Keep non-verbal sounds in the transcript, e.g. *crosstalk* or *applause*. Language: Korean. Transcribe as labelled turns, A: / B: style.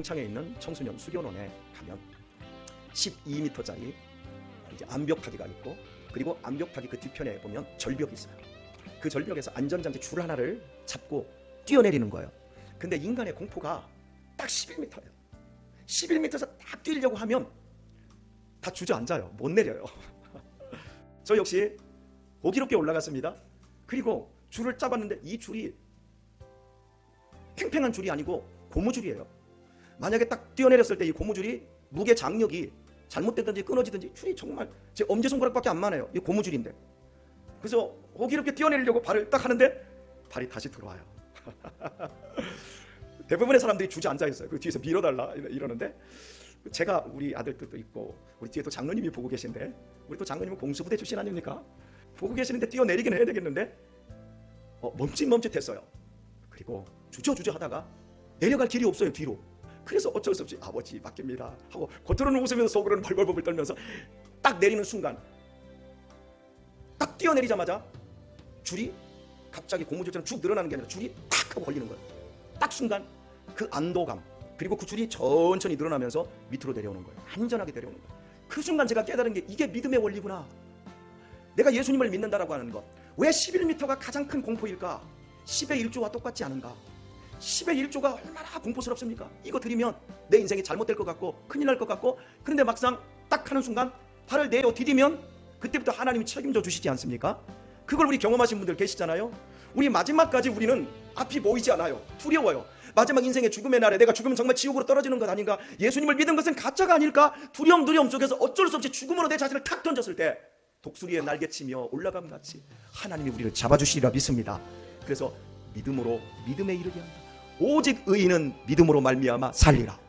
A: 평창에 있는 청소년 수련원에 가면 12m짜리 이제 암벽타기가 있고 그리고 암벽타기 그 뒤편에 보면 절벽이 있어요. 그 절벽에서 안전장치 줄 하나를 잡고 뛰어내리는 거예요. 근데 인간의 공포가 딱 11m예요. 11m에서 딱 뛰려고 하면 다 주저앉아요. 못 내려요. *laughs* 저 역시 호기롭게 올라갔습니다. 그리고 줄을 잡았는데 이 줄이 팽팽한 줄이 아니고 고무줄이에요. 만약에 딱 뛰어내렸을 때 이 고무줄이 무게 장력이 잘못되든지 끊어지든지 줄이 정말 제 엄지 손가락밖에 안 많아요. 이 고무줄인데. 그래서 호기롭게 뛰어내리려고 발을 딱 하는데 발이 다시 들어와요. *laughs* 대부분의 사람들이 주저앉아 있어요. 그 뒤에서 밀어달라 이러는데 제가 우리 아들들도 있고 우리 뒤에 또 장로님이 보고 계신데 우리 또 장로님은 공수부대 출신 아닙니까? 보고 계시는데 뛰어내리긴 해야 되겠는데 어, 멈칫멈칫했어요. 그리고 주저주저 하다가 내려갈 길이 없어요 뒤로. 그래서 어쩔 수 없이 아버지 맡깁니다 하고 겉으로는 웃으면서 속으로는 벌벌벌 떨면서 딱 내리는 순간 딱 뛰어내리자마자 줄이 갑자기 고무줄처럼 쭉 늘어나는 게 아니라 줄이 탁 하고 걸리는 거예요. 딱 순간 그 안도감 그리고 그 줄이 천천히 늘어나면서 밑으로 내려오는 거예요. 안전하게 내려오는 거예요. 그 순간 제가 깨달은 게 이게 믿음의 원리구나. 내가 예수님을 믿는다라고 하는 것. 왜 11m가 가장 큰 공포일까? 10의 1조와 똑같지 않은가? 10의 1조가 얼마나 공포스럽습니까? 이거 들이면 내 인생이 잘못될 것 같고 큰일 날 것 같고 그런데 막상 딱 하는 순간 발을 내어 디디면 그때부터 하나님이 책임져 주시지 않습니까? 그걸 우리 경험하신 분들 계시잖아요. 우리 마지막까지 우리는 앞이 보이지 않아요. 두려워요. 마지막 인생의 죽음의 날에 내가 죽으면 정말 지옥으로 떨어지는 것 아닌가? 예수님을 믿은 것은 가짜가 아닐까? 두려움 두려움 속에서 어쩔 수 없이 죽음으로 내 자신을 탁 던졌을 때 독수리에 날개치며 올라감 같이 하나님이 우리를 잡아주시리라 믿습니다. 그래서 믿음으로 믿음에 이르게 한다. 오직 의인은 믿음으로 말미암아 살리라.